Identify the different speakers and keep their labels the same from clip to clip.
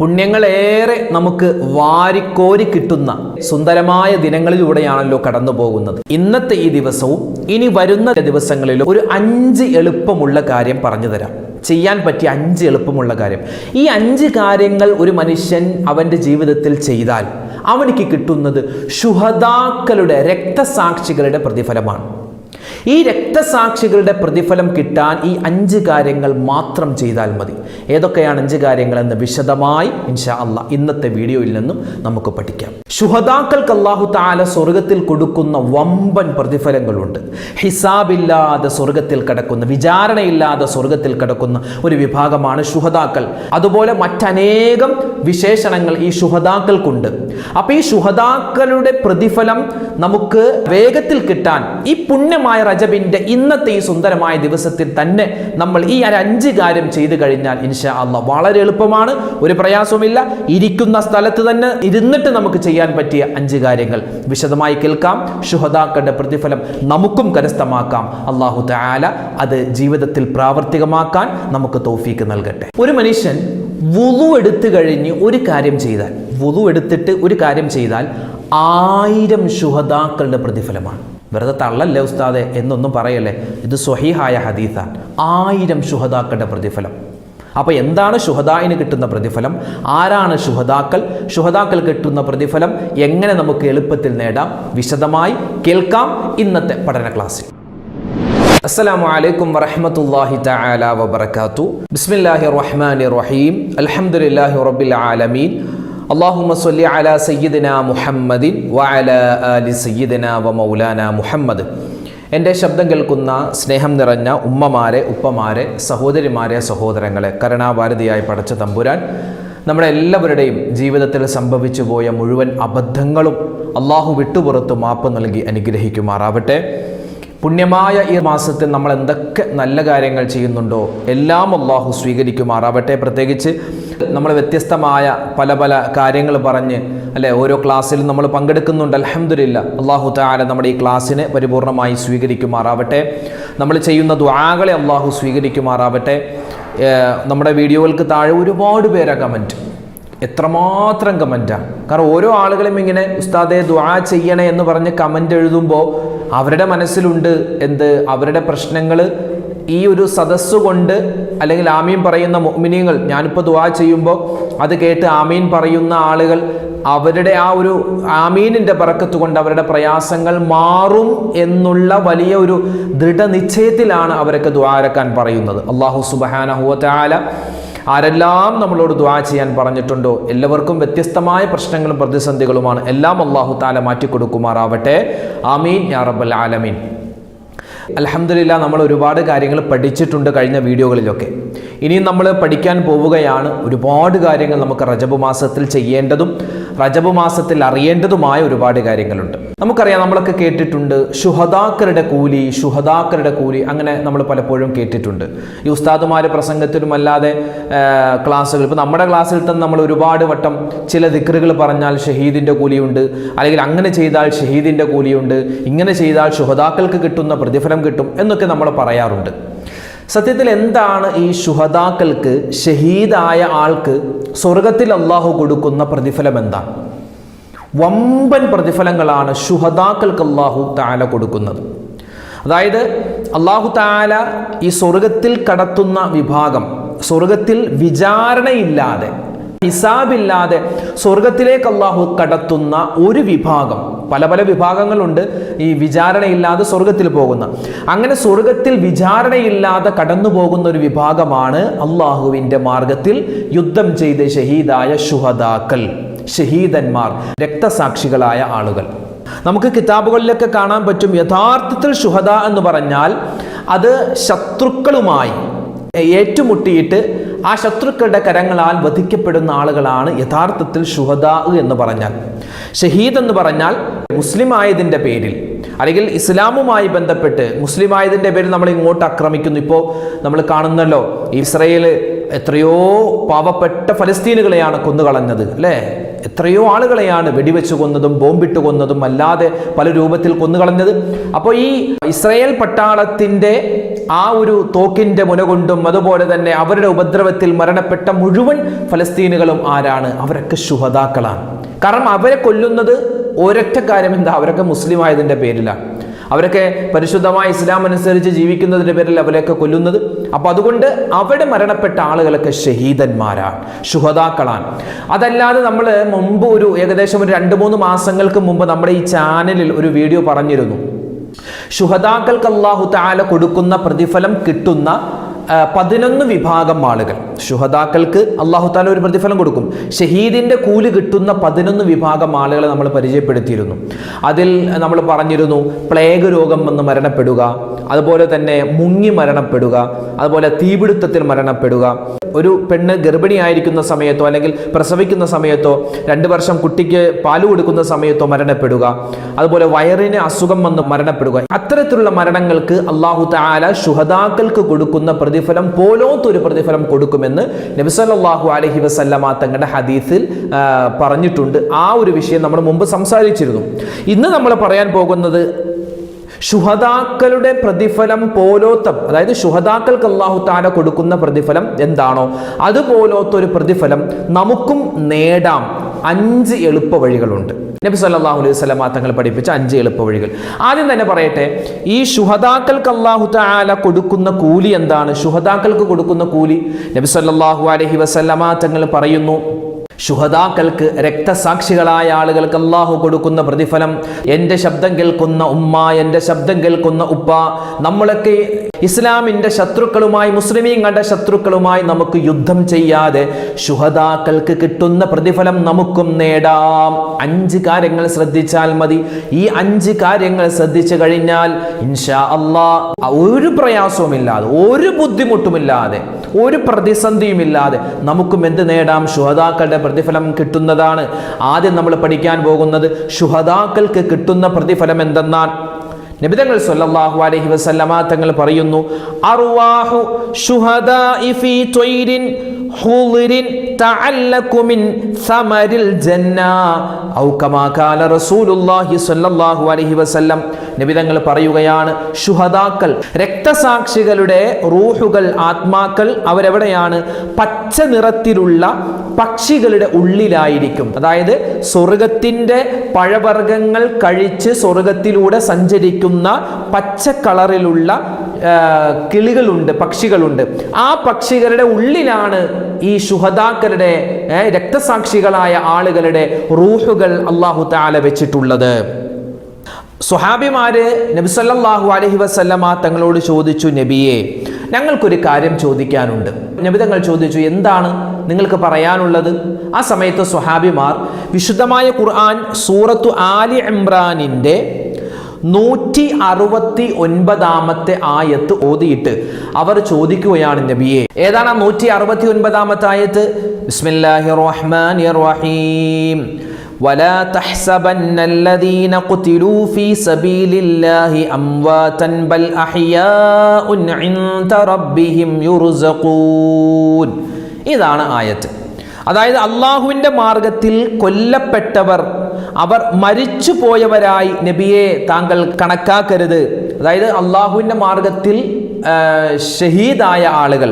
Speaker 1: പുണ്യങ്ങളേറെ നമുക്ക് വാരിക്കോരി കിട്ടുന്ന സുന്ദരമായ ദിനങ്ങളിലൂടെയാണല്ലോ കടന്നു പോകുന്നത് ഇന്നത്തെ ഈ ദിവസവും ഇനി വരുന്ന ദിവസങ്ങളിലും ഒരു അഞ്ച് എളുപ്പമുള്ള കാര്യം പറഞ്ഞു തരാം. ചെയ്യാൻ പറ്റിയ അഞ്ച് എളുപ്പമുള്ള കാര്യം. ഈ അഞ്ച് കാര്യങ്ങൾ ഒരു മനുഷ്യൻ അവന്റെ ജീവിതത്തിൽ ചെയ്താൽ അവനിക്ക് കിട്ടുന്നത് ശുഹദാക്കളുടെ രക്തസാക്ഷികളുടെ പ്രതിഫലമാണ്. ഈ രക്തസാക്ഷികളുടെ പ്രതിഫലം കിട്ടാൻ ഈ അഞ്ച് കാര്യങ്ങൾ മാത്രം ചെയ്താൽ മതി. ഏതൊക്കെയാണ് അഞ്ച് കാര്യങ്ങൾ എന്ന് വിശദമായി ഇൻഷാ അല്ല ഇന്നത്തെ വീഡിയോയിൽ നിന്നും നമുക്ക് പഠിക്കാം. ശുഹദാക്കൾക്ക് അള്ളാഹു താല സ്വർഗത്തിൽ കൊടുക്കുന്ന വമ്പൻ പ്രതിഫലങ്ങളുണ്ട്. ഹിസാബില്ലാതെ സ്വർഗത്തിൽ കിടക്കുന്ന വിചാരണയില്ലാതെ സ്വർഗത്തിൽ കിടക്കുന്ന ഒരു വിഭാഗമാണ് ശുഹദാക്കൾ. അതുപോലെ മറ്റനേകം വിശേഷണങ്ങൾ ഈ ശുഹദാക്കൾക്കുണ്ട്. അപ്പൊ ഈ ശുഹദാക്കളുടെ പ്രതിഫലം നമുക്ക് വേഗത്തിൽ കിട്ടാൻ ഈ പുണ്യമായ റജബിന്റെ ഇന്നത്തെ ഈ സുന്ദരമായ ദിവസത്തിൽ തന്നെ നമ്മൾ ഈ അഞ്ച് കാര്യം ചെയ്തു കഴിഞ്ഞാൽ ഇൻഷാ അല്ല വളരെ എളുപ്പമാണ്. ഒരു പ്രയാസവുമില്ല. ഇരിക്കുന്ന സ്ഥലത്ത് തന്നെ ഇരുന്നിട്ട് നമുക്ക് ചെയ്യാൻ പറ്റിയ അഞ്ച് കാര്യങ്ങൾ. വിശദമായി കേൾക്കാം. ശുഹദാക്കളുടെ പ്രതിഫലം നമുക്കും കരസ്ഥമാക്കാം. അള്ളാഹു താല അത് ജീവിതത്തിൽ പ്രാവർത്തികമാക്കാൻ നമുക്ക് തോഫീക്ക് നൽകട്ടെ. ഒരു മനുഷ്യൻ വുളു എടുത്തു കഴിഞ്ഞ് ഒരു കാര്യം ചെയ്താൽ വുളു എടുത്തിട്ട് ഒരു കാര്യം ചെയ്താൽ ആയിരം ശുഹദാക്കളുടെ പ്രതിഫലമാണ്. വെറുതെ തള്ളല്ലേ ഉസ്താദെ എന്നൊന്നും പറയല്ലേ? ഇത് സ്വഹീഹായ ഹദീസാണ്. ആയിരം ശുഹദാക്കളുടെ പ്രതിഫലം. അപ്പോൾ എന്താണ് ശുഹദായിന് കിട്ടുന്ന പ്രതിഫലം? ആരാണ് ശുഹദാക്കൾ? ശുഹദാക്കൾ കിട്ടുന്ന പ്രതിഫലം എങ്ങനെ നമുക്ക് എളുപ്പത്തിൽ നേടാം? വിശദമായി കേൾക്കാം ഇന്നത്തെ പഠന ക്ലാസ്സിൽ. അസ്സലാമു അലൈക്കും വറഹ്മത്തുള്ളാഹി തആല വബറകാതു ബിസ്മില്ലാഹിർ റഹ്മാനിർ റഹീം അൽഹംദുലില്ലാഹി റബ്ബിൽ ആലമീൻ. അല്ലാഹുമ്മ സ്വല്ലി അലാ സയ്യിദിന മുഹമ്മദിൻ വഅല ആലി സയ്യിദിന വ മൗലാന മുഹമ്മദ്. എന്റെ ശബ്ദം കേൾക്കുന്ന സ്നേഹം നിറഞ്ഞ ഉമ്മമാരെ ഉപ്പമാരെ സഹോദരിമാരെ സഹോദരങ്ങളെ കരുണാഭാരതിയായി പടച്ച തമ്പുരാൻ നമ്മുടെ എല്ലാവരുടെയും ജീവിതത്തിൽ സംഭവിച്ചു പോയ മുഴുവൻ അബദ്ധങ്ങളും അള്ളാഹു വിട്ടുപുറത്ത് മാപ്പ് നൽകി അനുഗ്രഹിക്കുമാറാവട്ടെ. പുണ്യമായ ഈ മാസത്തിൽ നമ്മൾ എന്തൊക്കെ നല്ല കാര്യങ്ങൾ ചെയ്യുന്നുണ്ടോ എല്ലാം അള്ളാഹു സ്വീകരിക്കുമാറാവട്ടെ. പ്രത്യേകിച്ച് നമ്മൾ വ്യത്യസ്തമായ പല പല കാര്യങ്ങൾ പറഞ്ഞ് അല്ലെ ഓരോ ക്ലാസ്സിലും നമ്മൾ പങ്കെടുക്കുന്നുണ്ട്. അലഹമില്ല അള്ളാഹു താല നമ്മുടെ ഈ ക്ലാസ്സിനെ പരിപൂർണമായി സ്വീകരിക്കുമാറാവട്ടെ. നമ്മൾ ചെയ്യുന്ന ദ്വാകളെ അള്ളാഹു സ്വീകരിക്കുമാറാവട്ടെ. നമ്മുടെ വീഡിയോകൾക്ക് താഴെ ഒരുപാട് പേരാ കമന്റ് എത്രമാത്രം കമന്റാണ് കാരണം ഓരോ ആളുകളും ഇങ്ങനെ ഉസ്താദെ ദ്വാ ചെയ്യണേ എന്ന് പറഞ്ഞ് കമന്റ് എഴുതുമ്പോൾ അവരുടെ മനസ്സിലുണ്ട് എന്ത്? അവരുടെ പ്രശ്നങ്ങൾ ഈ ഒരു സദസ്സുകൊണ്ട് അല്ലെങ്കിൽ ആമീൻ പറയുന്ന മൊമിനിയങ്ങൾ ഞാനിപ്പോൾ ദുവാ ചെയ്യുമ്പോൾ അത് കേട്ട് ആമീൻ പറയുന്ന ആളുകൾ അവരുടെ ആ ഒരു ആമീനിന്റെ പറക്കത്ത് കൊണ്ട് അവരുടെ പ്രയാസങ്ങൾ മാറും എന്നുള്ള വലിയ ഒരു ദൃഢനിശ്ചയത്തിലാണ് അവരൊക്കെ ദ്വാരക്കാൻ പറയുന്നത്. അള്ളാഹു സുബാനഹുവല ആരെല്ലാം നമ്മളോട് ദ്വാ ചെയ്യാൻ പറഞ്ഞിട്ടുണ്ടോ എല്ലാവർക്കും വ്യത്യസ്തമായ പ്രശ്നങ്ങളും പ്രതിസന്ധികളുമാണ്. എല്ലാം അള്ളാഹു താല മാറ്റിക്കൊടുക്കുമാറാവട്ടെ ആമീൻ യാ റബ്ബൽ ആലമീൻ. അലഹമില്ല നമ്മൾ ഒരുപാട് കാര്യങ്ങൾ പഠിച്ചിട്ടുണ്ട് കഴിഞ്ഞ വീഡിയോകളിലൊക്കെ. ഇനിയും നമ്മൾ പഠിക്കാൻ പോവുകയാണ്. ഒരുപാട് കാര്യങ്ങൾ നമുക്ക് റജബ് മാസത്തിൽ ചെയ്യേണ്ടതും റജബ് മാസത്തിൽ അറിയേണ്ടതുമായ ഒരുപാട് കാര്യങ്ങളുണ്ട്. നമുക്കറിയാം നമ്മളൊക്കെ കേട്ടിട്ടുണ്ട് ശുഹദാക്കരുടെ കൂലി ശുഹദാക്കരുടെ കൂലി അങ്ങനെ നമ്മൾ പലപ്പോഴും കേട്ടിട്ടുണ്ട്. ഈ ഉസ്താദുമാർ പ്രസംഗത്തിലും അല്ലാതെ ക്ലാസ്സുകൾ. ഇപ്പോൾ നമ്മുടെ ക്ലാസ്സിൽ തന്നെ നമ്മൾ ഒരുപാട് വട്ടം ചില ദിക്റുകൾ പറഞ്ഞാൽ ഷഹീദിന്റെ കൂലിയുണ്ട്. അല്ലെങ്കിൽ അങ്ങനെ ചെയ്താൽ ഷഹീദിന്റെ കൂലിയുണ്ട്. ഇങ്ങനെ ചെയ്താൽ ശുഹദാക്കൾക്ക് കിട്ടുന്ന പ്രതിഫലം കിട്ടും എന്നൊക്കെ നമ്മൾ പറയാറുണ്ട്. സത്യത്തിൽ എന്താണ് ഈ ശുഹദാക്കൾക്ക് ഷഹീദായ ആൾക്ക് സ്വർഗത്തിൽ അള്ളാഹു കൊടുക്കുന്ന പ്രതിഫലം എന്താണ് വമ്പൻ പ്രതിഫലങ്ങളാണ് ശുഹദാക്കൾക്ക് അള്ളാഹു താല കൊടുക്കുന്നത്. അതായത് അള്ളാഹു താല ഈ സ്വർഗത്തിൽ കടത്തുന്ന വിഭാഗം സ്വർഗത്തിൽ വിചാരണയില്ലാതെ ഹിസാബില്ലാതെ സ്വർഗത്തിലേക്ക് അള്ളാഹു കടത്തുന്ന ഒരു വിഭാഗം പല പല വിഭാഗങ്ങളുണ്ട് ഈ വിചാരണയില്ലാതെ സ്വർഗത്തിൽ പോകുന്ന. അങ്ങനെ സ്വർഗത്തിൽ വിചാരണയില്ലാതെ കടന്നു പോകുന്ന ഒരു വിഭാഗമാണ് അള്ളാഹുവിന്റെ മാർഗത്തിൽ യുദ്ധം ചെയ്ത് ഷഹീദായ ശുഹദാക്കൾ. ഷഹീദന്മാർ രക്തസാക്ഷികളായ ആളുകൾ. നമുക്ക് കിതാബുകളിലൊക്കെ കാണാൻ പറ്റും യഥാർത്ഥത്തിൽ ഷുഹദ എന്ന് പറഞ്ഞാൽ അത് ശത്രുക്കളുമായി ഏറ്റുമുട്ടിയിട്ട് ആ ശത്രുക്കളുടെ കരങ്ങളാൽ വധിക്കപ്പെടുന്ന ആളുകളാണ് യഥാർത്ഥത്തിൽ ഷുഹദാ എന്ന് പറഞ്ഞാൽ. ഷഹീദ് എന്ന് പറഞ്ഞാൽ മുസ്ലിം ആയതിന്റെ പേരിൽ. അല്ലെങ്കിൽ ഇസ്ലാമുമായി ബന്ധപ്പെട്ട് മുസ്ലിം ആയതിന്റെ പേരിൽ നമ്മൾ ഇങ്ങോട്ട് ആക്രമിക്കുന്നു. ഇപ്പോൾ നമ്മൾ കാണുന്നല്ലോ ഇസ്രയേൽ എത്രയോ പാവപ്പെട്ട ഫലസ്തീനുകളെയാണ് കൊന്നുകളഞ്ഞത് അല്ലേ? എത്രയോ ആളുകളെയാണ് വെടിവെച്ച് കൊന്നതും ബോംബിട്ട് കൊന്നതും അല്ലാതെ പല രൂപത്തിൽ കൊന്നുകളഞ്ഞത്. അപ്പോൾ ഈ ഇസ്രയേൽ പട്ടാളത്തിന്റെ ആ ഒരു തോക്കിന്റെ മുന കൊണ്ടും അതുപോലെ തന്നെ അവരുടെ ഉപദ്രവത്തിൽ മരണപ്പെട്ട മുഴുവൻ ഫലസ്തീനുകളും ആരാണ്? അവരൊക്കെ ശുഹതാക്കളാണ് കാരണം അവരെ കൊല്ലുന്നത് ഒരൊറ്റ കാര്യം എന്താ? അവരൊക്കെ മുസ്ലിം ആയതിന്റെ പേരിലാണ് അവരൊക്കെ പരിശുദ്ധമായ ഇസ്ലാം അനുസരിച്ച് ജീവിക്കുന്നതിന്റെ പേരിൽ അവരെയൊക്കെ കൊല്ലുന്നത്. അപ്പോൾ അതുകൊണ്ട് അവിടെ മരണപ്പെട്ട ആളുകളൊക്കെ ഷഹീദന്മാരാണ് ശുഹതാക്കളാണ് അതല്ലാതെ നമ്മൾ മുമ്പ് ഒരു ഏകദേശം ഒരു രണ്ട് മൂന്ന് മാസങ്ങൾക്ക് മുമ്പ് നമ്മുടെ ഈ ചാനലിൽ ഒരു വീഡിയോ പറഞ്ഞിരുന്നു. ശുഹതാക്കൾക്ക് അള്ളാഹു താല കൊടുക്കുന്ന പ്രതിഫലം കിട്ടുന്ന പതിനൊന്ന് വിഭാഗം ആളുകൾ. ഷുഹദാക്കൾക്ക് അള്ളാഹു താല ഒരു പ്രതിഫലം കൊടുക്കും. ഷഹീദിന്റെ കൂലി കിട്ടുന്ന പതിനൊന്ന് വിഭാഗം ആളുകളെ നമ്മൾ പരിചയപ്പെടുത്തിയിരുന്നു. അതിൽ നമ്മൾ പറഞ്ഞിരുന്നു പ്ലേഗ് രോഗം വന്ന് മരണപ്പെടുക അതുപോലെ തന്നെ മുങ്ങി മരണപ്പെടുക അതുപോലെ തീപിടുത്തത്തിൽ മരണപ്പെടുക ഒരു പെണ്ണ് ഗർഭിണിയായിരിക്കുന്ന സമയത്തോ അല്ലെങ്കിൽ പ്രസവിക്കുന്ന സമയത്തോ രണ്ട് വർഷം കുട്ടിക്ക് പാൽ കൊടുക്കുന്ന സമയത്തോ മരണപ്പെടുക. അതുപോലെ വയറിന് അസുഖം വന്ന് മരണപ്പെടുക. അത്തരത്തിലുള്ള മരണങ്ങൾക്ക് അള്ളാഹു താല ശുഹദാക്കൾക്ക് കൊടുക്കുന്ന പ്രതിഫലം പോലോത്തൊരു പ്രതിഫലം കൊടുക്കുമെന്ന് നബിസല്ലാഹു അലഹി വസല്ലമ തങ്ങളുടെ ഹദീസിൽ പറഞ്ഞിട്ടുണ്ട്. ആ ഒരു വിഷയം നമ്മൾ മുമ്പ് സംസാരിച്ചിരുന്നു. ഇന്ന് നമ്മൾ പറയാൻ പോകുന്നത് ശുഹദാക്കളുടെ പ്രതിഫലം പോലോത്തം അതായത് ശുഹദാക്കൾക്ക് അള്ളാഹു താല കൊടുക്കുന്ന പ്രതിഫലം എന്താണോ അതുപോലോത്ത ഒരു പ്രതിഫലം നമുക്കും നേടാം. അഞ്ച് എളുപ്പ വഴികളുണ്ട്. നബി സല്ലാഹു അലൈഹി വസല്ലമ തങ്ങൾ പഠിപ്പിച്ച അഞ്ച് എളുപ്പ വഴികൾ. ആദ്യം തന്നെ പറയട്ടെ ഈ ശുഹദാക്കൾക്ക് അള്ളാഹു താല കൊടുക്കുന്ന കൂലി എന്താണ്? ശുഹദാക്കൾക്ക് കൊടുക്കുന്ന കൂലി? നബി സല്ലാഹു അലഹി വസല്ലമ തങ്ങൾ പറയുന്നു ശുഹദാക്കൾക്ക് രക്തസാക്ഷികളായ ആളുകൾക്ക് അള്ളാഹു കൊടുക്കുന്ന പ്രതിഫലം എന്റെ ശബ്ദം കേൾക്കുന്ന ഉമ്മ എന്റെ ശബ്ദം കേൾക്കുന്ന ഉപ്പ നമ്മളൊക്കെ ഇസ്ലാമിന്റെ ശത്രുക്കളുമായി മുസ്ലിമീങ്ങളുടെ ശത്രുക്കളുമായി നമുക്ക് യുദ്ധം ചെയ്യാതെ ശുഹദാക്കൾക്ക് കിട്ടുന്ന പ്രതിഫലം നമുക്കും നേടാം. അഞ്ച് കാര്യങ്ങൾ ശ്രദ്ധിച്ചാൽ മതി. ഈ അഞ്ച് കാര്യങ്ങൾ ശ്രദ്ധിച്ചു കഴിഞ്ഞാൽ ഇൻഷാ അള്ളാ ഒരു പ്രയാസവുമില്ലാതെ ഒരു ബുദ്ധിമുട്ടുമില്ലാതെ ഒരു പ്രതിസന്ധിയുമില്ലാതെ നമുക്കും എന്ത് നേടാം? ശുഹദാക്കളുടെ പ്രതിഫലം കിട്ടുന്നതാണ്. ആദ്യം നമ്മൾ പഠിക്കാൻ പോകുന്നത് ശുഹദാക്കൾക്ക് കിട്ടുന്ന പ്രതിഫലം എന്തെന്നാൽ നബിതങ്ങൾ സല്ലല്ലാഹു അലൈഹി വസല്ലമ തങ്ങൾ പറയുന്നു അർവാഹു ശുഹദാഇ ഫീ തഅല്ലഖു മിൻ ജന്ന. കമാ റസൂലുള്ളാഹി അലൈഹി വസല്ലം നബിതങ്ങൾ പറയുകയാണ് ശുഹദാക്കൾ രക്തസാക്ഷികളുടെ റൂഹുകൾ ആത്മാക്കൾ അവരെവിടെയാണ്? പച്ച നിറത്തിലുള്ള പക്ഷികളുടെ ഉള്ളിലായിരിക്കും. അതായത് സ്വർഗത്തിന്റെ പഴവർഗങ്ങൾ കഴിച്ച് സ്വർഗത്തിലൂടെ സഞ്ചരിക്കുന്ന പച്ച കളറിലുള്ള കിളികളുണ്ട് പക്ഷികളുണ്ട്. ആ പക്ഷികളുടെ ഉള്ളിലാണ് ഈ ശുഹദാക്കളുടെ രക്തസാക്ഷികളായ ആളുകളുടെ റൂഹുകൾ അള്ളാഹു താല വെച്ചിട്ടുള്ളത്. സുഹാബിമാര് നബിസല്ലാഹു അലഹി വസല്ലമ തങ്ങളോട് ചോദിച്ചു നബിയെ ഞങ്ങൾക്കൊരു കാര്യം ചോദിക്കാനുണ്ട്. നബിതങ്ങൾ ചോദിച്ചു എന്താണ് നിങ്ങൾക്ക് പറയാനുള്ളത്? ആ സമയത്ത് സ്വഹാബിമാർ വിശുദ്ധമായ ഖുർആൻ സൂറത്തു ആലി ഇമ്രാനിന്റെ നൂറ്റി അറുപത്തി ഒൻപതാമത്തെ ആയത്ത് ഓതിയിട്ട് അവർ ചോദിക്കുകയാണ് നബിയെ ഏതാണ് നൂറ്റി അറുപത്തി ഒൻപതാമത്തെ ആയത്ത്? ബിസ്മില്ലാഹി റഹ്മാൻ റഹീം. ولا تحسبن الذين قتلوا في سبيل الله أمواتا بل أحياء عند ربهم يرزقون ഇതാണ് ആയത്ത് അതായത് അള്ളാഹുവിൻ്റെ മാർഗത്തിൽ കൊല്ലപ്പെട്ടവർ അവർ മരിച്ചു പോയവരായി നബിയെ താങ്കൾ കണക്കാക്കരുത് അതായത് അള്ളാഹുവിൻ്റെ മാർഗത്തിൽ ആ, ഷഹീദായ ആളുകൾ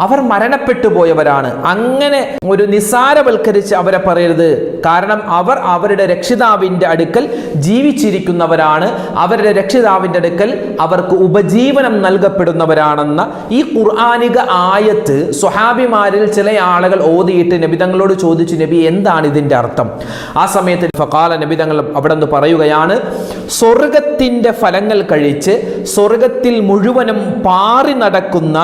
Speaker 1: അവർ മരണപ്പെട്ടു പോയവരാണ്. അങ്ങനെ ഒരു നിസാരവൽക്കരിച്ച് അവരെ പറയരുത്. കാരണം അവർ അവരുടെ രക്ഷിതാവിന്റെ അടുക്കൽ ജീവിച്ചിരിക്കുന്നവരാണ്. അവരുടെ രക്ഷിതാവിന്റെ അടുക്കൽ അവർക്ക് ഉപജീവനം നൽകപ്പെടുന്നവരാണെന്ന ഈ ഖുർആാനിക ആയത്ത് സ്വഹാബിമാരിൽ ചില ആളുകൾ ഓതിയിട്ട് നബിതങ്ങളോട് ചോദിച്ചു നബി എന്താണ് ഇതിന്റെ അർത്ഥം? ആ സമയത്ത് ഫക്കാല നബിതങ്ങൾ അവിടെ നിന്ന് പറയുകയാണ് സ്വർഗത്തിന്റെ ഫലങ്ങൾ കഴിച്ച് സ്വർഗത്തിൽ മുഴുവനും പാറി നടക്കുന്ന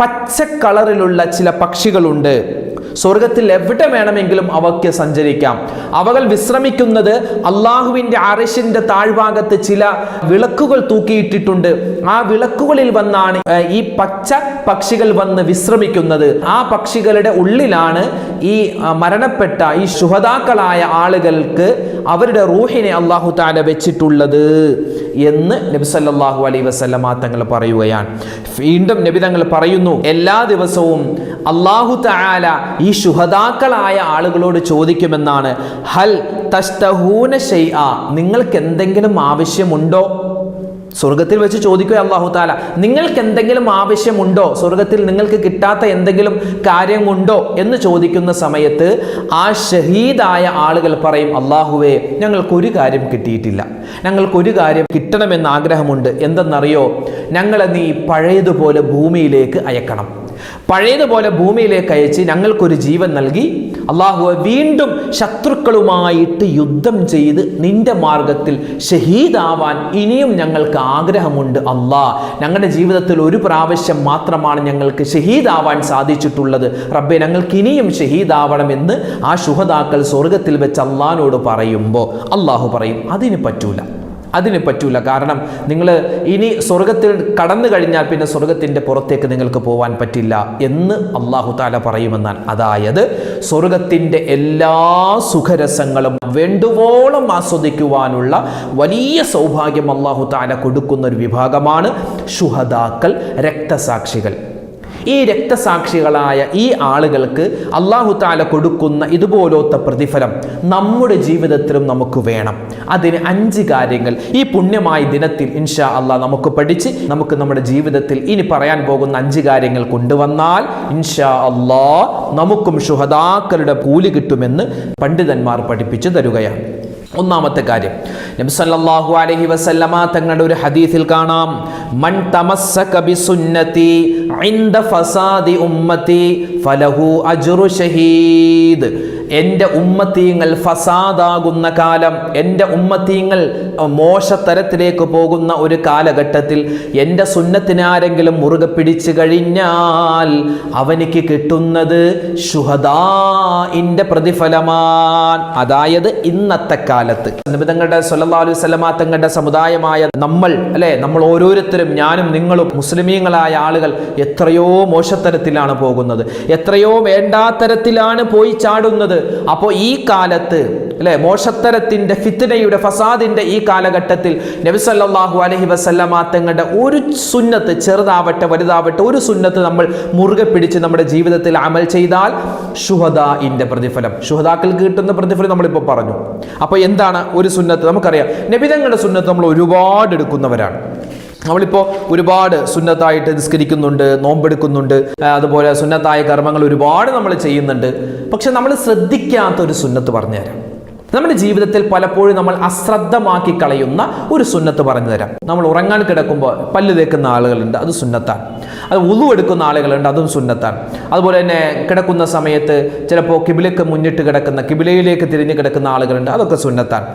Speaker 1: പച്ച കളറിലുള്ള ചില പക്ഷികളുണ്ട്. സ്വർഗത്തിൽ എവിടെ വേണമെങ്കിലും അവയ്ക്ക് സഞ്ചരിക്കാം. അവകൾ വിശ്രമിക്കുന്നത് അള്ളാഹുവിന്റെ അറിശിന്റെ താഴ്ഭാഗത്ത് ചില വിളക്കുകൾ തൂക്കിയിട്ടിട്ടുണ്ട്. ആ വിളക്കുകളിൽ വന്നാണ് ഈ പച്ച പക്ഷികൾ വന്ന് വിശ്രമിക്കുന്നത്. ആ പക്ഷികളുടെ ഉള്ളിലാണ് ഈ മരണപ്പെട്ട ഈ ശുഹതാക്കളായ ആളുകൾക്ക് അവരുടെ റൂഹിനെ അള്ളാഹു താല വെച്ചിട്ടുള്ളത് എന്ന് നബി സല്ലല്ലാഹു അലൈഹി വസല്ലമ തങ്ങൾ പറയുകയാണ്. വീണ്ടും നബി തങ്ങൾ പറയുന്നു എല്ലാ ദിവസവും അള്ളാഹു തആല ഈ ശുഹദാക്കളായ ആളുകളോട് ചോദിക്കുമെന്നാണ് ഹൽ തസ്തഹൂന ഷൈഅ നിങ്ങൾക്ക് എന്തെങ്കിലും ആവശ്യമുണ്ടോ? സ്വർഗത്തിൽ വെച്ച് ചോദിക്കുക അള്ളാഹു താല നിങ്ങൾക്ക് എന്തെങ്കിലും ആവശ്യമുണ്ടോ? സ്വർഗത്തിൽ നിങ്ങൾക്ക് കിട്ടാത്ത എന്തെങ്കിലും കാര്യമുണ്ടോ? എന്ന് ചോദിക്കുന്ന സമയത്ത് ആ ഷഹീദായ ആളുകൾ പറയും അള്ളാഹുവേ ഞങ്ങൾക്കൊരു കാര്യം കിട്ടിയിട്ടില്ല. ഞങ്ങൾക്കൊരു കാര്യം കിട്ടണമെന്ന് ആഗ്രഹമുണ്ട്. എന്തെന്നറിയോ? ഞങ്ങളെ നീ പഴയതുപോലെ ഭൂമിയിലേക്ക് അയക്കണം. പഴയതുപോലെ ഭൂമിയിലേക്ക് അയച്ച് ഞങ്ങൾക്കൊരു ജീവൻ നൽകി. അള്ളാഹുവെ വീണ്ടും ശത്രുക്കളുമായിട്ട് യുദ്ധം ചെയ്ത് നിന്റെ മാർഗത്തിൽ ഷഹീദാവാൻ ഇനിയും ഞങ്ങൾക്ക് ആഗ്രഹമുണ്ട് അള്ളാ. ഞങ്ങളുടെ ജീവിതത്തിൽ ഒരു പ്രാവശ്യം മാത്രമാണ് ഞങ്ങൾക്ക് ഷഹീദാവാൻ സാധിച്ചിട്ടുള്ളത്. റബ്ബെ ഞങ്ങൾക്ക് ഇനിയും ഷഹീദാവണമെന്ന് ആ ശുഹദാക്കൾ സ്വർഗത്തിൽ വെച്ച് അള്ളഹാനോട് പറയുമ്പോൾ അള്ളാഹു പറയും അതിന് പറ്റൂല. അതിന് പറ്റൂല. കാരണം നിങ്ങൾ ഇനി സ്വർഗത്തിൽ കടന്നു കഴിഞ്ഞാൽ പിന്നെ സ്വർഗത്തിന്റെ പുറത്തേക്ക് നിങ്ങൾക്ക് പോകാൻ പറ്റില്ല എന്ന് അള്ളാഹു താല പറയുമെന്നാണ്. അതായത് സ്വർഗത്തിന്റെ എല്ലാ സുഖരസങ്ങളും വേണ്ടുവോളം ആസ്വദിക്കുവാനുള്ള വലിയ സൗഭാഗ്യം അള്ളാഹു താല കൊടുക്കുന്ന ഒരു വിഭാഗമാണ് ശുഹദാക്കൾ രക്തസാക്ഷികൾ. ഈ രക്തസാക്ഷികളായ ഈ ആളുകൾക്ക് അള്ളാഹു താല കൊടുക്കുന്ന ഇതുപോലത്തെ പ്രതിഫലം നമ്മുടെ ജീവിതത്തിലും നമുക്ക് വേണം. അതിന് അഞ്ച് കാര്യങ്ങൾ ഈ പുണ്യമായ ദിനത്തിൽ ഇൻഷാ അള്ളാഹ് നമുക്ക് പഠിച്ച് നമുക്ക് നമ്മുടെ ജീവിതത്തിൽ ഇനി പറയാൻ പോകുന്ന അഞ്ച് കാര്യങ്ങൾ കൊണ്ടുവന്നാൽ ഇൻഷാ അള്ളാ നമുക്കും ശുഹദാക്കളുടെ കൂലി കിട്ടുമെന്ന് പണ്ഡിതന്മാർ പഠിപ്പിച്ചു തരുകയാണ്. ഒന്നാമത്തെ കാര്യം നബി സല്ലല്ലാഹു അലൈഹി വസല്ലമ തങ്ങളുടെ ഒരു ഹദീസിൽ കാണാം. മൻ തമസ്സക ബിസുന്നതി ഇൻദ ഫസാദി ഉമ്മതി ഫലഹു അജ്റു ഷഹീദ്. എന്റെ ഉമ്മത്തീങ്ങൾ ഫസാദാകുന്ന കാലം എന്റെ ഉമ്മത്തീങ്ങൾ മോശത്തരത്തിലേക്ക് പോകുന്ന ഒരു കാലഘട്ടത്തിൽ എന്റെ സുന്നത്തിനെ ആരെങ്കിലും മുറുകെ പിടിച്ചു കഴിഞ്ഞാൽ അവനിക്ക് കിട്ടുന്നത് ശുഹദാഇന്റെ പ്രതിഫലമാൻ അതായത് ഇന്നത്തെ കാലത്ത്. നിബിതങ്ങളുടെ സല്ലല്ലാഹു അലൈഹി തങ്ങളുടെ സമുദായമായ നമ്മൾ അല്ലെ? നമ്മൾ ഓരോരുത്തരും ഞാനും നിങ്ങളും മുസ്ലിമീങ്ങളായ ആളുകൾ എത്രയോ മോശത്തരത്തിലാണ് പോകുന്നത്. എത്രയോ വേണ്ടാത്തരത്തിലാണ് പോയി ചാടുന്നത്. അപ്പോൾ ഈ കാലത്ത് അല്ലെ മോശത്തരത്തിന്റെ ഫിത്തനയുടെ ഫസാദിന്റെ ഈ കാലഘട്ടത്തിൽ നബി സല്ലല്ലാഹു അലൈഹി വസല്ലമ തങ്ങളുടെ ഒരു സുന്നത്ത് ചെറുതാവട്ടെ വലുതാവട്ടെ ഒരു സുന്നത്ത് നമ്മൾ മുറുകെ പിടിച്ച് നമ്മുടെ ജീവിതത്തിൽ അമൽ ചെയ്താൽ ഷുഹദാഇന്റെ പ്രതിഫലം. ഷുഹദാക്കൾക്ക് കിട്ടുന്ന പ്രതിഫലം നമ്മളിപ്പോൾ പറഞ്ഞു. അപ്പോൾ എന്താണ് ഒരു സുന്നത്ത്? നമുക്കറിയാം നബിതങ്ങളുടെ സുന്നത്ത് നമ്മൾ ഒരുപാട് എടുക്കുന്നവരാണ്. നമ്മളിപ്പോൾ ഒരുപാട് സുന്നത്തായിട്ട് നിസ്കരിക്കുന്നുണ്ട് നോമ്പെടുക്കുന്നുണ്ട്. അതുപോലെ സുന്നത്തായ കർമ്മങ്ങൾ ഒരുപാട് നമ്മൾ ചെയ്യുന്നുണ്ട്. പക്ഷെ നമ്മൾ ശ്രദ്ധിക്കാത്ത ഒരു സുന്നത്ത് പറഞ്ഞുതരാം. നമ്മുടെ ജീവിതത്തിൽ പലപ്പോഴും നമ്മൾ അശ്രദ്ധമാക്കി കളയുന്ന ഒരു സുന്നത്ത് പറഞ്ഞു തരാം. നമ്മൾ ഉറങ്ങാൻ കിടക്കുമ്പോൾ പല്ല് തേക്കുന്ന ആളുകളുണ്ട് അത് സുന്നത്താണ്. അത് ഉതു എടുക്കുന്ന ആളുകളുണ്ട് അതും സുന്നത്താണ്. അതുപോലെ തന്നെ കിടക്കുന്ന സമയത്ത് ചിലപ്പോൾ കിബിലക്ക് മുന്നിട്ട് കിടക്കുന്ന കിബിലയിലേക്ക് തിരിഞ്ഞ് കിടക്കുന്ന ആളുകളുണ്ട് അതൊക്കെ സുന്നത്താണ്.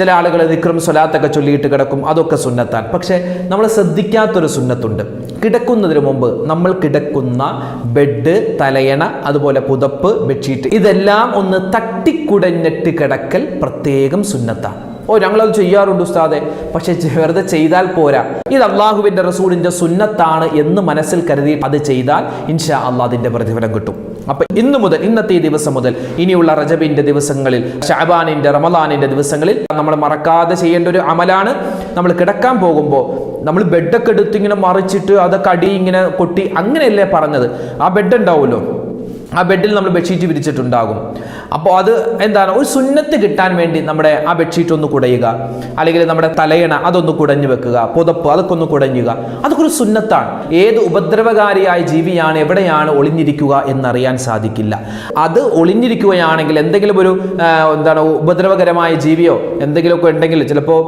Speaker 1: ചില ആളുകൾ നിക്രം സ്വലാത്തൊക്കെ ചൊല്ലിയിട്ട് കിടക്കും അതൊക്കെ സുന്നത്താണ്. പക്ഷേ നമ്മൾ ശ്രദ്ധിക്കാത്തൊരു സുന്നത്തുണ്ട്. കിടക്കുന്നതിന് മുമ്പ് നമ്മൾ കിടക്കുന്ന ബെഡ് തലയണ അതുപോലെ പുതപ്പ് ബെഡ്ഷീറ്റ് ഇതെല്ലാം ഒന്ന് തട്ടിക്കുടഞ്ഞിട്ട് കിടക്കൽ പ്രത്യേകം സുന്നത്താണ് ഓ ഞങ്ങളത് ചെയ്യാറുണ്ട് ഉസ്താദെ. പക്ഷെ വെറുതെ ചെയ്താൽ പോരാ. ഇത് അള്ളാഹുവിന്റെ റസൂലിന്റെ സുന്നത്താണ് എന്ന് മനസ്സിൽ കരുതി അത് ചെയ്താൽ ഇൻഷാ അള്ളാഹ് അതിന്റെ പ്രതിഫലം കിട്ടും. അപ്പൊ ഇന്ന് മുതൽ ഇന്നത്തെ ദിവസം മുതൽ ഇനിയുള്ള റജബിന്റെ ദിവസങ്ങളിൽ ഷാബാനിന്റെ റമദാനിന്റെ ദിവസങ്ങളിൽ നമ്മൾ മറക്കാതെ ചെയ്യേണ്ട ഒരു അമലാണ്. നമ്മൾ കിടക്കാൻ പോകുമ്പോൾ നമ്മൾ ബെഡൊക്കെ എടുത്ത് ഇങ്ങനെ മറിച്ചിട്ട് അതൊക്കെ അടി ഇങ്ങനെ കൊട്ടി അങ്ങനെയല്ലേ പറഞ്ഞത്? ആ ബെഡ് ഉണ്ടാവുമല്ലോ. ആ ബെഡിൽ നമ്മൾ ബെഡ്ഷീറ്റ് വിരിച്ചിട്ടുണ്ടാകും. അപ്പോൾ അത് എന്താണ്? ഒരു സുന്നത്ത് കിട്ടാൻ വേണ്ടി നമ്മുടെ ആ ബെഡ്ഷീറ്റ് ഒന്ന് കുടയുക. അല്ലെങ്കിൽ നമ്മുടെ തലയണ അതൊന്ന് കുടഞ്ഞു വെക്കുക. പുതപ്പ് അതൊക്കെ ഒന്ന് കുടഞ്ഞുക. അതൊക്കെ ഒരു സുന്നത്താണ്. ഏത് ഉപദ്രവകാരിയായ ജീവിയാണ് എവിടെയാണ് ഒളിഞ്ഞിരിക്കുക എന്നറിയാൻ സാധിക്കില്ല. അത് ഒളിഞ്ഞിരിക്കുകയാണെങ്കിൽ എന്തെങ്കിലും ഒരു എന്താണ് ഉപദ്രവകരമായ ജീവിയോ എന്തെങ്കിലുമൊക്കെ ഉണ്ടെങ്കിൽ ചിലപ്പോൾ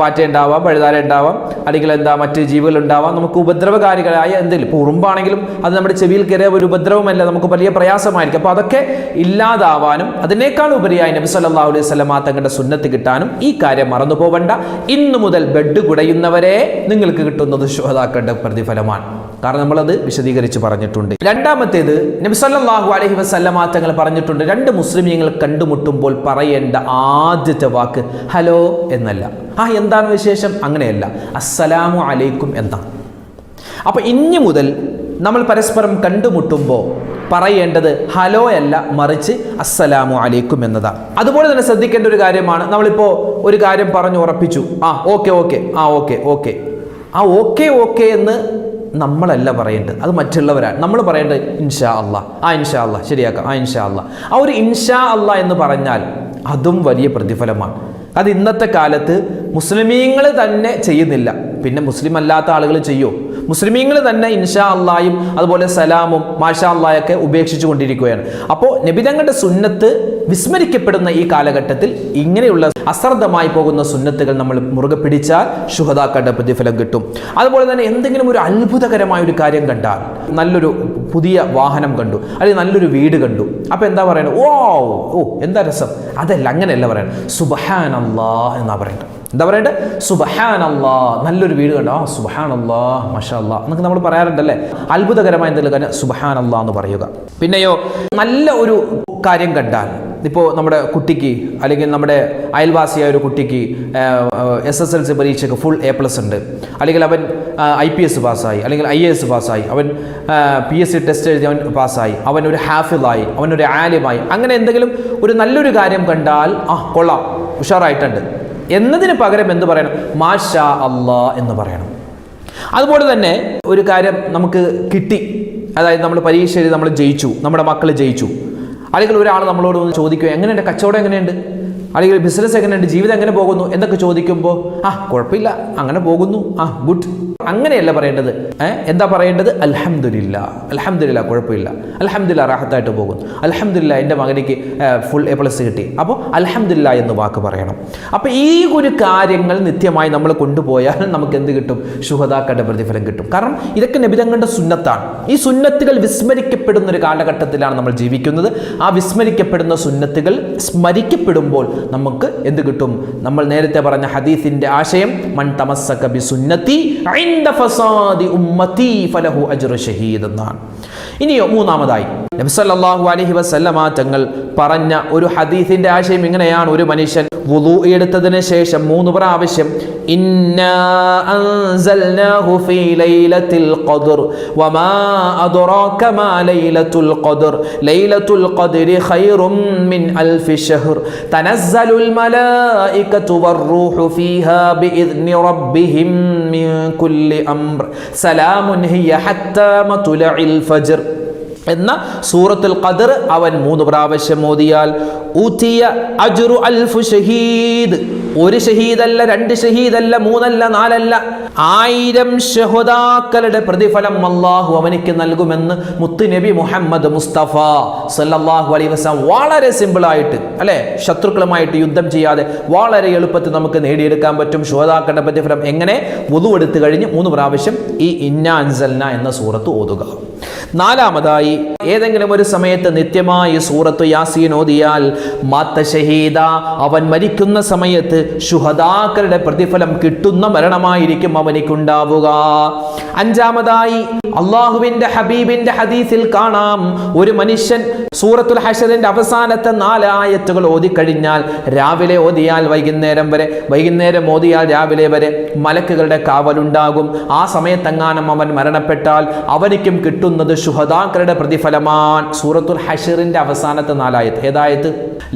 Speaker 1: പാറ്റ ഉണ്ടാവാം പഴുതാര ഉണ്ടാവാം അല്ലെങ്കിൽ എന്താ മറ്റ് ജീവികൾ ഉണ്ടാവാം. നമുക്ക് ഉപദ്രവകാരികളായ എന്തെങ്കിലും ഇപ്പോൾ ഉറുമ്പാണെങ്കിലും അത് നമ്മുടെ ചെവിയിൽ കയറിയ ഒരു ഉപദ്രവമല്ല. നമുക്ക് വലിയ പ്രയാസമായിരിക്കും. അപ്പോൾ അതൊക്കെ ഇല്ലാതാവാനും അതിനേക്കാൾ ഉപരിയായി നബി സല്ലല്ലാഹു അലൈഹി വസല്ലമ തങ്ങളുടെ സുന്നത്ത് കിട്ടാനും ഈ കാര്യം മറന്നു പോവണ്ട ഇന്നു മുതൽ ബെഡ് കുടയുന്നവരെ നിങ്ങൾക്ക് കിട്ടുന്നത് ശുഹതാക്കളുടെ പ്രതിഫലമാണ്. കാരണം നമ്മളത് വിശദീകരിച്ച് പറഞ്ഞിട്ടുണ്ട്. രണ്ടാമത്തേത് സല്ലല്ലാഹു അലൈഹി വസല്ലമ തങ്ങൾ പറഞ്ഞിട്ടുണ്ട് രണ്ട് മുസ്ലിമീങ്ങൾ കണ്ടുമുട്ടുമ്പോൾ പറയേണ്ട ആദ്യത്തെ വാക്ക് ഹലോ എന്നല്ല. ആ എന്താണ് വിശേഷം? അങ്ങനെയല്ല. അസ്സലാമു അലൈക്കും എന്നാണ്. അപ്പൊ ഇനി മുതൽ നമ്മൾ പരസ്പരം കണ്ടുമുട്ടുമ്പോൾ പറയേണ്ടത് ഹലോ അല്ല മറിച്ച് അസ്സലാമു അലൈക്കും എന്നതാണ് അതുപോലെ തന്നെ ശ്രദ്ധിക്കേണ്ട ഒരു കാര്യമാണ് നമ്മളിപ്പോൾ ഒരു കാര്യം പറഞ്ഞു ഉറപ്പിച്ചു. ആ ഓക്കെ ഓക്കെ ആ ഓക്കെ ഓക്കെ. ആ ഓക്കെ ഓക്കെ എന്ന് നമ്മളല്ല പറയേണ്ടത് അത് മറ്റുള്ളവരാണ്. നമ്മൾ പറയേണ്ടത് ഇൻഷാ അള്ളാ ആ ഇൻഷാ അള്ളാ ശരിയാക്കാം ആ ഇൻഷാ അള്ളാ. ആ ഒരു ഇൻഷാ അള്ളാ എന്ന് പറഞ്ഞാൽ അതും വലിയ പ്രതിഫലമാണ്. അത് ഇന്നത്തെ കാലത്ത് മുസ്ലിമീങ്ങൾ തന്നെ ചെയ്യുന്നില്ല. പിന്നെ മുസ്ലിം അല്ലാത്ത ആളുകൾ ചെയ്യോ മുസ്ലിമീങ്ങൾ തന്നെ ഇൻഷാ അള്ളായും അതുപോലെ സലാമും മാഷാ അള്ളായൊക്കെ ഉപേക്ഷിച്ചു കൊണ്ടിരിക്കുകയാണ് അപ്പോൾ നബിതങ്ങളുടെ സുന്നത്ത് വിസ്മരിക്കപ്പെടുന്ന ഈ കാലഘട്ടത്തിൽ ഇങ്ങനെയുള്ള അശ്രദ്ധമായി പോകുന്ന സുന്നത്തുകൾ നമ്മൾ മുറുകെ പിടിച്ചാൽ ശുഹതാക്കളുടെ പ്രതിഫലം കിട്ടും. അതുപോലെ തന്നെ എന്തെങ്കിലും ഒരു അത്ഭുതകരമായ ഒരു കാര്യം കണ്ടാൽ നല്ലൊരു പുതിയ വാഹനം കണ്ടു അല്ലെങ്കിൽ നല്ലൊരു വീട് കണ്ടു. അപ്പോൾ എന്താ പറയുന്നത് ഓ ഓ എന്താ രസം? അതല്ല അങ്ങനെയല്ല പറയുന്നത് സുബഹാൻ അല്ലാ എന്നാ പറയേണ്ടത് എന്താ പറയണ്ടത് സുബഹാൻ അല്ലാ നല്ലൊരു വീട് കണ്ടോ? ആ സുബഹാൻ അല്ലാ മഷാ അല്ലാ എന്നൊക്കെ നമ്മൾ പറയാറുണ്ടല്ലേ? അത്ഭുതകരമായ എന്തെങ്കിലും കാര്യം സുബഹാൻ അല്ലാ എന്ന് പറയുക. പിന്നെയോ നല്ല ഒരു കാര്യം കണ്ടാൽ ഇപ്പോൾ നമ്മുടെ കുട്ടിക്ക് അല്ലെങ്കിൽ നമ്മുടെ അയൽവാസിയായ ഒരു കുട്ടിക്ക് എസ് എസ് എൽ സി പരീക്ഷയ്ക്ക് ഫുൾ എ പ്ലസ് ഉണ്ട്. അല്ലെങ്കിൽ അവൻ ഐ പി എസ് പാസ്സായി. അല്ലെങ്കിൽ ഐ എ എസ് പാസ്സായി. അവൻ പി എസ് സി ടെസ്റ്റ് എഴുതി അവൻ പാസ്സായി. അവൻ ഒരു ഹാഫിലായി അവൻ ഒരു ആലിമായി. അങ്ങനെ എന്തെങ്കിലും ഒരു നല്ലൊരു കാര്യം കണ്ടാൽ ആ കൊള്ളാം. ഉഷാറായിട്ടുണ്ട്. എന്നതിന് പകരം എന്ത് പറയണം? മാഷാ അള്ളാ എന്ന് പറയണം. അതുപോലെ തന്നെ ഒരു കാര്യം നമുക്ക് കിട്ടി. അതായത് നമ്മൾ പരീക്ഷ നമ്മൾ ജയിച്ചു. നമ്മുടെ മക്കൾ ജയിച്ചു. അല്ലെങ്കിൽ ഒരാൾ നമ്മളോട് ഒന്ന് ചോദിക്കുക എങ്ങനെയുണ്ട്? കച്ചവടം എങ്ങനെയുണ്ട്? അല്ലെങ്കിൽ ബിസിനസ് എങ്ങനെയുണ്ട്? ജീവിതം എങ്ങനെ പോകുന്നു? എന്നൊക്കെ ചോദിക്കുമ്പോൾ ആ കുഴപ്പമില്ല. അങ്ങനെ പോകുന്നു. ആ ഗുഡ് അങ്ങനെയല്ല പറയേണ്ടത്. എന്താ പറയേണ്ടത്? അലഹമില്ല അലഹമില്ല കുഴപ്പമില്ല. അലഹമില്ല റാഹത്തായിട്ട് പോകുന്നു. അലഹമില്ല എന്റെ മകനിക്ക് ഫുൾ എ പ്ലസ് കിട്ടി. അപ്പോൾ അലഹമില്ല എന്ന് വാക്ക് പറയണം. അപ്പോൾ ഈ ഒരു കാര്യങ്ങൾ നിത്യമായി നമ്മൾ കൊണ്ടുപോയാൽ നമുക്ക് എന്ത് കിട്ടും? ശുഹതാക്കളുടെ പ്രതിഫലം കിട്ടും. കാരണം ഇതൊക്കെ നബിതങ്ങളുടെ സുന്നത്താണ്. ഈ സുന്നത്തുകൾ വിസ്മരിക്കപ്പെടുന്ന ഒരു കാലഘട്ടത്തിലാണ് നമ്മൾ ജീവിക്കുന്നത്. ആ വിസ്മരിക്കപ്പെടുന്ന സുന്നത്തുകൾ സ്മരിക്കപ്പെടുമ്പോൾ നമുക്ക് എന്ത് കിട്ടും? നമ്മൾ നേരത്തെ പറഞ്ഞ ഹദീസിന്റെ ആശയം മൺ തമസ്സക ബി സുന്നത്തി ഫസാദി ഉമ്മത്തി ഫലഹു അജ്റു ഷഹീദ് എന്നാണ്. ഇനിയോ മൂന്നാമതായി. നബി സല്ലല്ലാഹു അലൈഹി വസല്ലമ തങ്ങൾ പറഞ്ഞ ഒരു ഹദീസിന്റെ ആശയം ഇങ്ങനെയാണ്. ഒരു മനുഷ്യൻ വുളു എടുത്തതിന് ശേഷം മൂന്ന് പ്രാവശ്യം സലാമുൻ ഹിയ ഹത്താ മത്ലഇൽ ഫജ്ർ. എന്ന സൂറത്തുൽ ഖദർ അവൻ മൂന്ന് പ്രാവശ്യം ഓതിയാൽ ഊതിയ അജ്റു അൽഫു ഷഹീദ്. ഒരു ഷഹീദല്ല രണ്ട് ഷഹീദല്ല മൂന്നല്ല നാലല്ല. ആയിരം ഷഹുദാക്കളുടെ പ്രതിഫലം അള്ളാഹു അവനിക്ക് നൽകുമെന്ന് മുത്തുനബി മുഹമ്മദ് മുസ്തഫ സല്ലല്ലാഹു അലൈഹി വസല്ലം വളരെ സിമ്പിളായിട്ട് അല്ലെ? ശത്രുക്കളുമായിട്ട് യുദ്ധം ചെയ്യാതെ വളരെ എളുപ്പത്തിൽ നമുക്ക് നേടിയെടുക്കാൻ പറ്റും ഷുഹദാക്കളുടെ പ്രതിഫലം. എങ്ങനെ? വുളു എടുത്തു കഴിഞ്ഞ് മൂന്ന് പ്രാവശ്യം ഈ ഇന്ന അൻസൽന എന്ന സൂറത്ത് ഓതുക. നാലാമതായി ഏതെങ്കിലും ഒരു സമയത്ത് നിത്യമായി സൂറത്ത് യാസീൻ ഓതിയാൽ മാത്ത ഷഹീദ അവൻ മരിക്കുന്ന സമയത്ത് ശുഹദാക്കളുടെ പ്രതിഫലം കിട്ടുന്ന മരണമായിരിക്കും അവനിക്കുണ്ടാവുക. അഞ്ചാമതായി അള്ളാഹുവിന്റെ ഹബീബിന്റെ ഹദീസിൽ കാണാം ഒരു മനുഷ്യൻ സൂറത്തുൽ ഹഷറിന്റെ അവസാനത്തെ നാലായത്തുകൾ ഓതിക്കഴിഞ്ഞാൽ രാവിലെ ഓതിയാൽ വൈകുന്നേരം വരെ വൈകുന്നേരം ഓതിയാൽ രാവിലെ വരെ മലക്കുകളുടെ കാവലുണ്ടാകും. ആ സമയത്തെങ്ങാനും അവൻ മരണപ്പെട്ടാൽ അവനിക്കും കിട്ടുന്നത് ശുഹദാക്കളുടെ പ്രതിഫലമാൻ സൂറത്തുൽ ഹഷറിന്റെ അവസാനത്തെ നാലായത്ത് ഏതായത്?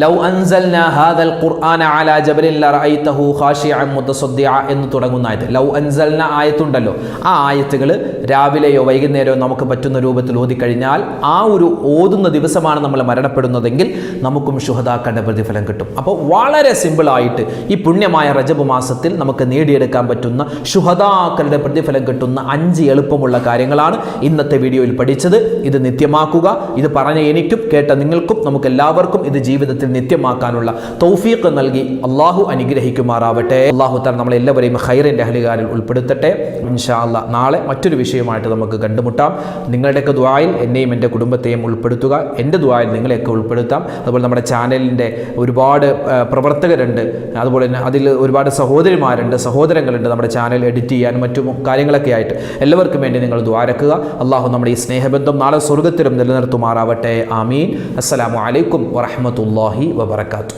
Speaker 1: ലൗ അൻസൽന ഹാദൽ ഖുർആന അലാ ജബലിൻ ലറഅയ്തഹു ഖാശിഅൻ മുതസദ്ദിഅ എന്ന് തുടങ്ങുന്ന ആയത്ത് ലൗ അൻസൽന ആയത്തുണ്ടല്ലോ. ആ ആയത്തുകൾ രാവിലെയോ വൈകുന്നേരമോ നമുക്ക് പറ്റുന്ന രൂപത്തിൽ ഓതി കഴിഞ്ഞാൽ ആ ഒരു ഓതുന്ന ദിവസമാണ് നമ്മൾ മരണപ്പെടുന്നതെങ്കിൽ നമുക്കും ശുഹദാക്കളുടെ പ്രതിഫലം കിട്ടും. അപ്പോൾ വളരെ സിമ്പിളായിട്ട് ഈ പുണ്യമായ റജബ് മാസത്തിൽ നമുക്ക് നേടിയെടുക്കാൻ പറ്റുന്ന ശുഹദാക്കളുടെ പ്രതിഫലം കിട്ടുന്ന അഞ്ച് എളുപ്പമുള്ള കാര്യങ്ങളാണ് ഇന്നത്തെ വീഡിയോയിൽ പഠിച്ചത്. ഇത് നിത്യമാക്കുക. ഇത് പറഞ്ഞ എനിക്കും കേട്ട നിങ്ങൾക്കും നമുക്ക് എല്ലാവർക്കും ഇത് ജീവിതത്തിൽ നിത്യമാക്കാനുള്ള തൗഫീഖ് നൽകി അള്ളാഹു അനുഗ്രഹിക്കുമാറാവട്ടെ. അള്ളാഹു താൻ നമ്മളെല്ലാവരെയും ഹൈറിന്റെ അഹലുകാരിൽ ഉൾപ്പെടുത്തട്ടെ. ഇൻഷാ അല്ലാ നാളെ മറ്റൊരു വിഷയമായിട്ട് നമുക്ക് കണ്ടുമുട്ടാം. നിങ്ങളുടെയൊക്കെ ദ്വായിൽ എന്നെയും എന്റെ കുടുംബത്തെയും ഉൾപ്പെടുത്തുക. എന്റെ ദ്വായിൽ നിങ്ങളെയൊക്കെ ഉൾപ്പെടുത്താം. അതുപോലെ നമ്മുടെ ചാനലിന്റെ ഒരുപാട് പ്രവർത്തകരുണ്ട്. അതുപോലെ തന്നെ അതിൽ ഒരുപാട് സഹോദരിമാരുണ്ട് സഹോദരങ്ങളുണ്ട് നമ്മുടെ ചാനൽ എഡിറ്റ് ചെയ്യാനും മറ്റും കാര്യങ്ങളൊക്കെ ആയിട്ട്. എല്ലാവർക്കും വേണ്ടി നിങ്ങൾ ദ്വാരക്കുക അള്ളാഹു നമ്മുടെ ഈ സ്നേഹബന്ധം നാളെ സ്വർഗത്തിലും നിലനിർത്തുമാറാവട്ടെ. ആമീൻ. അസ്സലാമു അലൈക്കും വറഹമത്തല്ലാഹി വബർക്കാത്തു